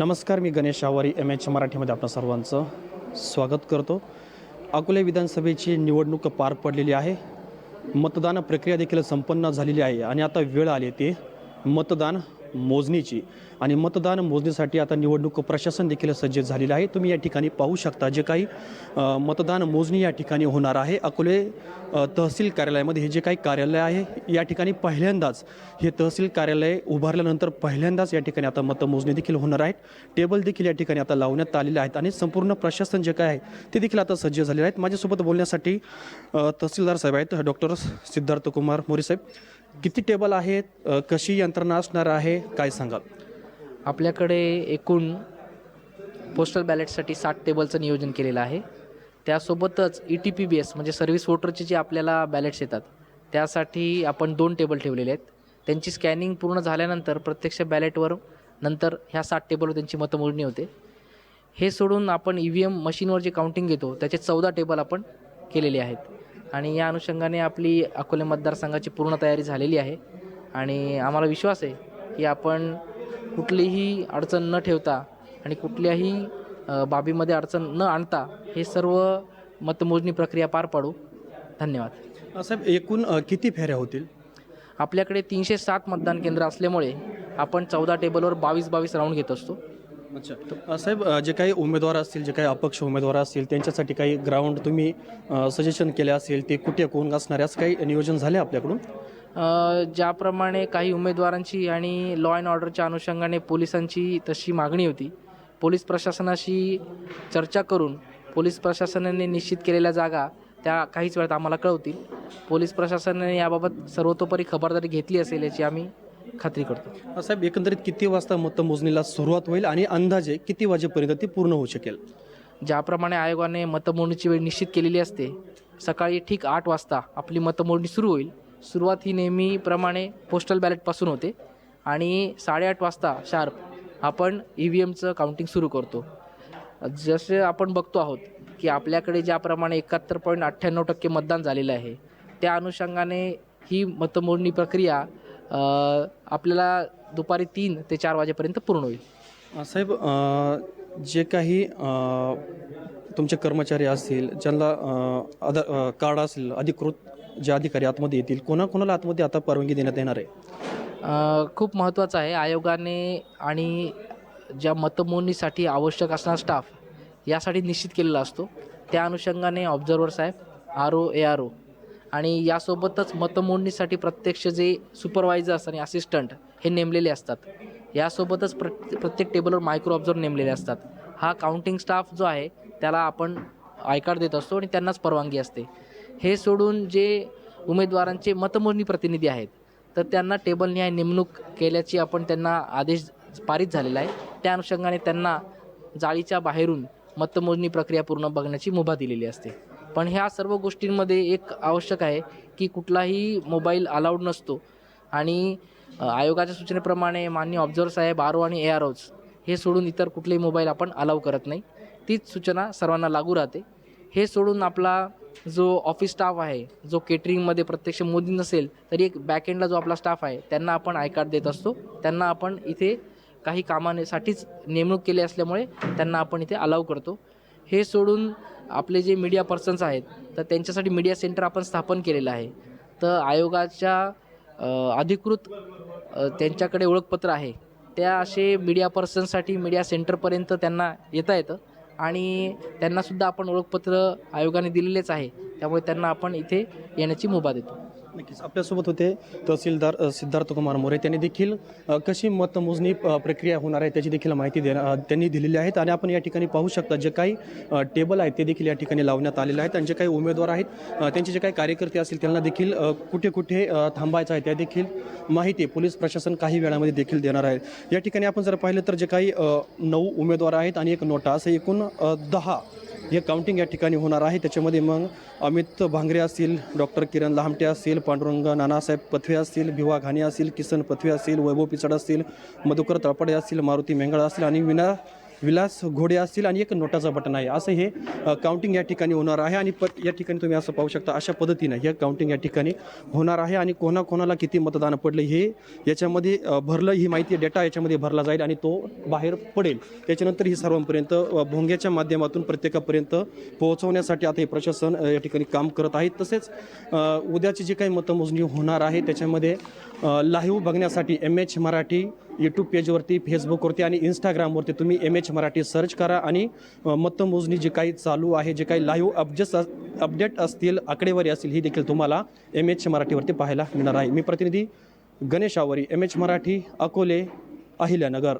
नमस्कार मी Ganesh Awari M H मराठीमध्ये आपलं सर्वांचं स्वागत करतो. अकोले विधानसभेची निवडणूक पार पडलेली आहे. मतदान प्रक्रिया देखील संपन्न झालेली आहे आणि आता वेळ आली ते मतदान मोजणीची. आणि मतदान मोजणीसाठी आता निवडणूक प्रशासन देखील सज्ज झालेलं आहे. तुम्ही या ठिकाणी पाहू शकता जे काही मतदान मोजणी या ठिकाणी होणार आहे. अकोले तहसील कार्यालयामध्ये हे जे काही कार्यालय आहे या ठिकाणी पहिल्यांदाच हे तहसील कार्यालय उभारल्यानंतर पहिल्यांदाच या ठिकाणी आता मतमोजणी देखील होणार आहेत. टेबल देखील या ठिकाणी आता लावण्यात आलेले आहेत आणि संपूर्ण प्रशासन जे काय आहे ते देखील आता सज्ज झालेले आहेत. माझ्यासोबत बोलण्यासाठी तहसीलदार साहेब आहेत डॉक्टर सिद्धार्थ कुमार मोरे साहेब. किती टेबल आहेत? कशी यंत्रणा असणार आहे? काय सांगाल? आपल्याकडे एकूण पोस्टल बॅलेटसाठी साठ टेबलचं नियोजन केलेलं आहे. त्यासोबतच E T P B S म्हणजे सर्व्हिस वोटरचे जे आपल्याला बॅलेट्स येतात त्यासाठी आपण दोन टेबल ठेवलेले आहेत. त्यांची स्कॅनिंग पूर्ण झाल्यानंतर प्रत्यक्ष बॅलेटवर नंतर ह्या सात टेबलवर त्यांची मतमोजणी होते. हे सोडून आपण ई व्ही एम मशीनवर जे काउंटिंग घेतो त्याचे चौदा टेबल आपण केलेले आहेत. आणि या अनुषंगाने आपली अकोले मतदारसंघाची पूर्ण तयारी झालेली आहे. आणि आम्हाला विश्वास आहे की आपण कुठलीही अडचण न ठेवता आणि कुठल्याही बाबीमध्ये अडचण न आणता हे सर्व मतमोजणी प्रक्रिया पार पाडू. धन्यवाद. साहेब एकूण किती फेऱ्या होतील? आपल्याकडे तीनशे सात मतदान केंद्र असल्यामुळे आपण चौदा टेबलवर बावीस बावीस राऊंड घेत असतो. अच्छा. साहेब जे काही उमेदवार असतील जे काही अपक्ष उमेदवार असतील त्यांच्यासाठी काही ग्राउंड तुम्ही सजेशन केले असेल ते कुठे कोण असणार? असं काही नियोजन झाले आपल्याकडून? ज्याप्रमाणे काही उमेदवारांची आणि लॉ अँड ऑर्डरच्या अनुषंगाने पोलिसांची तशी मागणी होती. पोलीस प्रशासनाशी चर्चा करून पोलीस प्रशासनाने निश्चित केलेल्या जागा त्या काहीच वेळात आम्हाला कळवतील. पोलीस प्रशासनाने याबाबत सर्वतोपरी खबरदारी घेतली असेल याची आम्ही खात्री करतो. साहेब एकंदरीत किती वाजता मतमोजणीला सुरुवात होईल आणि अंदाजे किती वाजेपर्यंत ती पूर्ण होऊ शकेल? ज्याप्रमाणे आयोगाने मतमोजणीची वेळ निश्चित केलेली असते सकाळी ठीक आठ वाजता आपली मतमोजणी सुरू होईल. सुरुवात ही नेहमीप्रमाणे पोस्टल बॅलेटपासून होते आणि साडेआठ वाजता शार्प आपण ई व्ही एमचं काउंटिंग सुरू करतो. जसे आपण बघतो आहोत की आपल्याकडे ज्याप्रमाणे एकाहत्तर पॉईंट अठ्ठ्याण्णव टक्के मतदान झालेलं आहे त्या अनुषंगाने ही मतमोजणी प्रक्रिया आपल्याला दुपारी तीन ते चार वाजेपर्यंत पूर्ण होईल. साहेब जे काही तुमचे कर्मचारी असतील ज्यांना अ, आधार अ, कार्ड असेल अधिकृत जे अधिकारी आतमध्ये येतील कोणाकोणाला आतमध्ये आता परवानगी देण्यात येणार आहे? खूप महत्त्वाचं आहे. आयोगाने आणि ज्या मतमोजणीसाठी आवश्यक असणारा स्टाफ यासाठी निश्चित केलेला असतो. त्या अनुषंगाने observer Saheb R O A R O आणि यासोबतच मतमोजणीसाठी प्रत्यक्ष जे सुपरवायझर्स आणि असिस्टंट हे नेमलेले असतात. यासोबतच प्र प्रत्येक टेबलवर मायक्रो ऑब्झर्वर नेमलेले असतात. हा काउंटिंग स्टाफ जो आहे त्याला आपण आयकार देत असतो आणि त्यांनाच परवानगी असते. हे सोडून जे उमेदवारांचे मतमोजणी प्रतिनिधी आहेत तर त्यांना टेबलनिहाय नेमणूक केल्याची आपण त्यांना आदेश पारित झालेला आहे. त्या अनुषंगाने त्यांना जाळीच्या बाहेरून मतमोजणी प्रक्रिया पूर्ण बघण्याची मुभा दिलेली असते. पण ह्या सर्व गोष्टींमध्ये एक आवश्यक आहे की कुठलाही मोबाईल अलाउड नसतो. आणि आयोगाच्या सूचनेप्रमाणे मान्य ऑब्झर्वर साहेब आरो आणि ए आर ओज हे सोडून इतर कुठलेही मोबाईल आपण अलाव करत नाही. तीच सूचना सर्वांना लागू राहते. हे सोडून आपला जो ऑफिस स्टाफ आहे जो केटरिंगमध्ये प्रत्यक्ष मोदी नसेल तरी एक बॅकएंडला जो आपला स्टाफ आहे त्यांना आपण आय कार्ड देत असतो. त्यांना आपण इथे काही कामानेसाठीच नेमणूक केली असल्यामुळे त्यांना आपण इथे अलाव करतो. हे सोडून आपले जे मीडिया पर्सन्स आहेत तर त्यांच्यासाठी मीडिया सेंटर आपण स्थापन केलेलं आहे. तर आयोगाच्या अधिकृत त्यांच्याकडे ओळखपत्र आहे. त्या असे मीडिया पर्सनसाठी मीडिया सेंटरपर्यंत त्यांना येता येतं आणि त्यांनासुद्धा आपण ओळखपत्र आयोगाने दिलेलेच आहे. त्यामुळे त्यांना आपण इथे येण्याची मुभा देतो. नक्कीच. आपल्यासोबत होते तहसीलदार सिद्धार्थ कुमार मोरे. त्यांनी देखील कशी मतमोजणी प्रक्रिया होणार आहे त्याची देखील माहिती दे त्यांनी दिलेली आहेत आणि आपण या ठिकाणी पाहू शकता जे काही टेबल आहेत ते देखील या ठिकाणी लावण्यात आलेले आहेत आणि जे काही उमेदवार आहेत त्यांचे जे काही कार्यकर्ते असतील त्यांना देखील कुठे कुठे थांबायचं आहे त्या देखील माहिती पोलीस प्रशासन काही वेळामध्ये देखील देणार आहे. या ठिकाणी आपण जर पाहिलं तर जे काही नऊ उमेदवार आहेत आणि एक नोटा असं एकूण दहा हे काउंटिंग या ठिकाणी होणार आहे. त्याच्यामध्ये मग अमित भांगरे असतील डॉक्टर किरण लहामटे असतील पांडुरंग नानासाहेब पथवे असतील भिवा घाणे असतील किसन पथवे असतील वैभव पिचड असतील मधुकर तळपडे असतील मारुती मेंगळ असतील आणि विना विलास घोडे असतील आणि एक नोटाचा बटन आहे. असं हे काउंटिंग या ठिकाणी होणार आहे आणि पट या ठिकाणी तुम्ही असं पाहू शकता अशा पद्धतीनं हे काउंटिंग या ठिकाणी होणार आहे आणि कोणाकोणाला किती मतदान पडलं हे याच्यामध्ये भरलं ही माहिती डेटा याच्यामध्ये भरला जाईल आणि तो बाहेर पडेल. त्याच्यानंतर ही सर्वांपर्यंत भोंग्याच्या माध्यमातून प्रत्येकापर्यंत पोहोचवण्यासाठी आता हे प्रशासन या ठिकाणी काम करत आहे. तसेच उद्याची जी काही मतमोजणी होणार आहे त्याच्यामध्ये लाईव्ह बघण्यासाठी एम एच मराठी यूट्यूब पेजवरती फेसबुकवरती आणि इंस्टाग्रामवरती तुम्ही एम एच मराठी सर्च करा आणि मतमोजणी जी काही चालू आहे जे काही लाईव्ह अपडेट्स अपडेट असतील आकडेवारी असतील ही देखील तुम्हाला एम एच मराठीवरती पाहायला मिळणार आहे. मी प्रतिनिधी गणेश आवरी एम एच मराठी अकोले अहिल्यानगर.